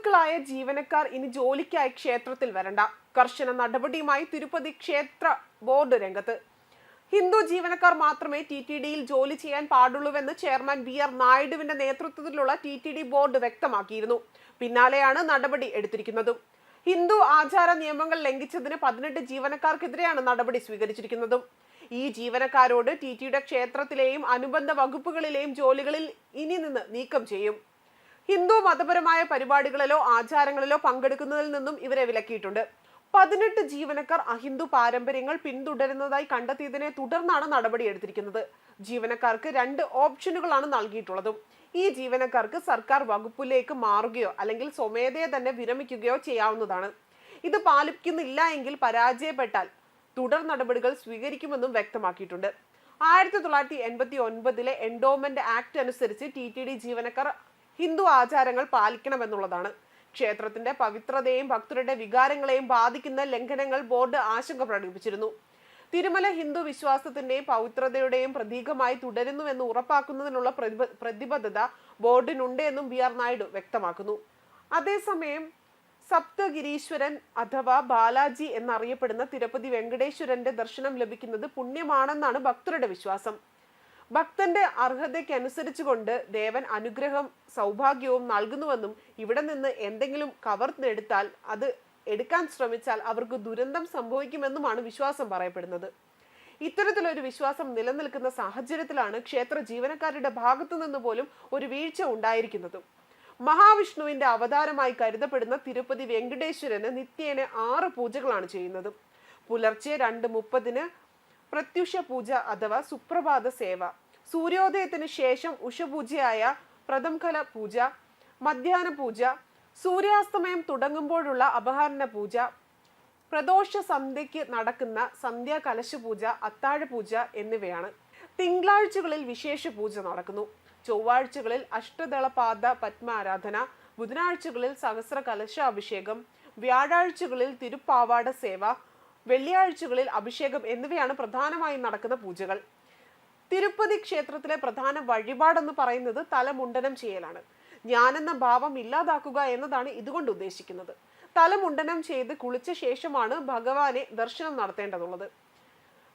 ഹിന്ദുക്കളായ ജീവനക്കാർ ഇനി ജോലിക്കായി ക്ഷേത്രത്തിൽ വരണ്ട. കർശന നടപടിയുമായി തിരുപ്പതി ക്ഷേത്ര ബോർഡ് രംഗത്ത്. ഹിന്ദു ജീവനക്കാർ മാത്രമേ ടി ടി ഡിയിൽ ജോലി ചെയ്യാൻ പാടുള്ളൂവെന്ന് ചെയർമാൻ ബി ആർ നായിഡുവിന്റെ നേതൃത്വത്തിലുള്ള ടി ടി ഡി ബോർഡ് വ്യക്തമാക്കിയിരുന്നു. പിന്നാലെയാണ് നടപടി എടുത്തിരിക്കുന്നത്. ഹിന്ദു ആചാര നിയമങ്ങൾ ലംഘിച്ചതിന് പതിനെട്ട് ജീവനക്കാർക്കെതിരെയാണ് നടപടി സ്വീകരിച്ചിരിക്കുന്നതും. ഈ ജീവനക്കാരോട് ടി ടിയുടെ ക്ഷേത്രത്തിലെയും അനുബന്ധ വകുപ്പുകളിലെയും ജോലികളിൽ ഇനി നിന്ന് നീക്കം ചെയ്യും. ഹിന്ദു മതപരമായ പരിപാടികളിലോ ആചാരങ്ങളിലോ പങ്കെടുക്കുന്നതിൽ നിന്നും ഇവരെ വിലക്കിയിട്ടുണ്ട്. പതിനെട്ട് ജീവനക്കാർ അഹിന്ദു പാരമ്പര്യങ്ങൾ പിന്തുടരുന്നതായി കണ്ടെത്തിയതിനെ തുടർന്നാണ് നടപടിയെടുത്തിരിക്കുന്നത് ജീവനക്കാർക്ക് രണ്ട് ഓപ്ഷനുകളാണ് നൽകിയിട്ടുള്ളതും. ഈ ജീവനക്കാർക്ക് സർക്കാർ വകുപ്പിലേക്ക് മാറുകയോ അല്ലെങ്കിൽ സ്വമേധയെ തന്നെ വിരമിക്കുകയോ ചെയ്യാവുന്നതാണ്. ഇത് പാലിക്കുന്നില്ല എങ്കിൽ പരാജയപ്പെട്ടാൽ തുടർ നടപടികൾ സ്വീകരിക്കുമെന്നും വ്യക്തമാക്കിയിട്ടുണ്ട്. ആയിരത്തി തൊള്ളായിരത്തി എൺപത്തി ഒൻപതിലെ എൻഡോമെന്റ് ആക്ട് അനുസരിച്ച് ടി ടി ഡി ജീവനക്കാർ ഹിന്ദു ആചാരങ്ങൾ പാലിക്കണമെന്നുള്ളതാണ്. ക്ഷേത്രത്തിന്റെ പവിത്രതയും ഭക്തരുടെ വികാരങ്ങളെയും ബാധിക്കുന്ന ലംഘനങ്ങൾ ബോർഡ് ആശങ്ക പ്രകടിപ്പിച്ചിരുന്നു. തിരുമല ഹിന്ദു വിശ്വാസത്തിന്റെയും പവിത്രതയുടെയും പ്രതീകമായി തുടരുന്നുവെന്ന് ഉറപ്പാക്കുന്നതിനുള്ള പ്രതിബദ്ധത ബോർഡിനുണ്ട് എന്നും ബി ആർ നായിഡു വ്യക്തമാക്കുന്നു. അതേസമയം സപ്തഗിരീശ്വരൻ അഥവാ ബാലാജി എന്നറിയപ്പെടുന്ന തിരുപ്പതി വെങ്കടേശ്വരന്റെ ദർശനം ലഭിക്കുന്നത് പുണ്യമാണെന്നാണ് ഭക്തരുടെ വിശ്വാസം. ഭക്തന്റെ അർഹതയ്ക്കനുസരിച്ചുകൊണ്ട് ദേവൻ അനുഗ്രഹം സൗഭാഗ്യവും നൽകുന്നുവെന്നും ഇവിടെ നിന്ന് എന്തെങ്കിലും കവർന്നെടുത്താൽ അത് എടുക്കാൻ ശ്രമിച്ചാൽ അവർക്ക് ദുരന്തം സംഭവിക്കുമെന്നുമാണ് വിശ്വാസം പറയപ്പെടുന്നത്. ഇത്തരത്തിലൊരു വിശ്വാസം നിലനിൽക്കുന്ന സാഹചര്യത്തിലാണ് ക്ഷേത്ര ജീവനക്കാരുടെ ഭാഗത്തു നിന്ന് പോലും ഒരു വീഴ്ച ഉണ്ടായിരിക്കുന്നതും. മഹാവിഷ്ണുവിന്റെ അവതാരമായി കരുതപ്പെടുന്ന തിരുപ്പതി വെങ്കടേശ്വരന് നിത്യേന ആറ് പൂജകളാണ് ചെയ്യുന്നത്. പുലർച്ചെ രണ്ട് മുപ്പതിന് പ്രത്യുഷ പൂജ അഥവാ സുപ്രഭാത സേവ. സൂര്യോദയത്തിന് ശേഷം ഉഷപൂജയായ പ്രഥംകല പൂജ മധ്യാഹ്ന പൂജ സൂര്യാസ്തമയം തുടങ്ങുമ്പോഴുള്ള അപഹരണ പൂജ പ്രദോഷ സന്ധ്യയ്ക്ക് നടക്കുന്ന സന്ധ്യാ കലശ പൂജ അത്താഴ പൂജ എന്നിവയാണ്. തിങ്കളാഴ്ചകളിൽ വിശേഷ പൂജ നടക്കുന്നു. ചൊവ്വാഴ്ചകളിൽ അഷ്ടദളപാദ പത്മാരാധന ബുധനാഴ്ചകളിൽ സഹസ്ര കലശാഭിഷേകം വ്യാഴാഴ്ചകളിൽ തിരുപ്പാവാട സേവ വെള്ളിയാഴ്ചകളിൽ അഭിഷേകം എന്നിവയാണ് പ്രധാനമായും നടക്കുന്ന പൂജകൾ. തിരുപ്പതി ക്ഷേത്രത്തിലെ പ്രധാന വഴിപാടെന്ന് പറയുന്നത് തലമുണ്ടനം ചെയ്യലാണ്. ഞാനെന്ന ഭാവം ഇല്ലാതാക്കുക എന്നതാണ് ഇതുകൊണ്ട് ഉദ്ദേശിക്കുന്നത്. തലമുണ്ടനം ചെയ്ത് കുളിച്ച ശേഷമാണ് ഭഗവാനെ ദർശനം നടത്തേണ്ടതുള്ളത്.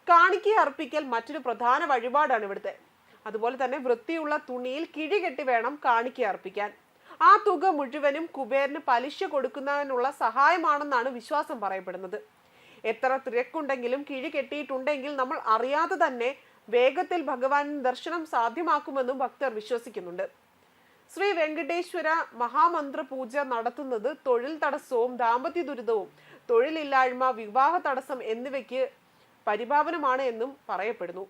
കാണിക്ക അർപ്പിക്കൽ മറ്റൊരു പ്രധാന വഴിപാടാണ് ഇവിടുത്തെ. അതുപോലെ തന്നെ വൃത്തിയുള്ള തുണിയിൽ കിഴികെട്ടി വേണം കാണിക്ക അർപ്പിക്കാൻ. ആ തുക മുഴുവനും കുബേരന് പലിശ കൊടുക്കുന്നതിനുള്ള സഹായമാണെന്നാണ് വിശ്വാസം പറയപ്പെടുന്നത്. എത്ര തിരക്കുണ്ടെങ്കിലും കിഴി കെട്ടിയിട്ടുണ്ടെങ്കിൽ നമ്മൾ അറിയാതെ തന്നെ വേഗത്തിൽ ഭഗവാൻ ദർശനം സാധ്യമാക്കുമെന്നും ഭക്തർ വിശ്വസിക്കുന്നുണ്ട്. ശ്രീ വെങ്കടേശ്വര മഹാമന്ത്ര പൂജ നടത്തുന്നത് തൊഴിൽ തടസ്സവും ദാമ്പത്യ ദുരിതവും തൊഴിലില്ലായ്മ വിവാഹ തടസ്സം എന്നിവയ്ക്ക് പരിഭാവനമാണ് എന്നും പറയപ്പെടുന്നു.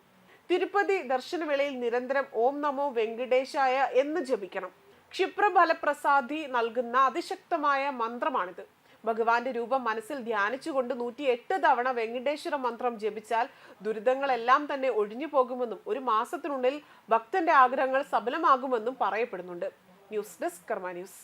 തിരുപ്പതി ദർശനവേളയിൽ നിരന്തരം ഓം നമോ വെങ്കടേശായ എന്ന് ജപിക്കണം. ക്ഷിപ്രഫലപ്രസാദി നൽകുന്ന അതിശക്തമായ മന്ത്രമാണിത്. ഭഗവാന്റെ രൂപം മനസ്സിൽ ധ്യാനിച്ചുകൊണ്ട് നൂറ്റി എട്ട് തവണ വെങ്കടേശ്വര മന്ത്രം ജപിച്ചാൽ ദുരിതങ്ങളെല്ലാം തന്നെ ഒഴിഞ്ഞു പോകുമെന്നും ഒരു മാസത്തിനുള്ളിൽ ഭക്തന്റെ ആഗ്രഹങ്ങൾ സഫലമാകുമെന്നും പറയപ്പെടുന്നുണ്ട്. News desk Karma news.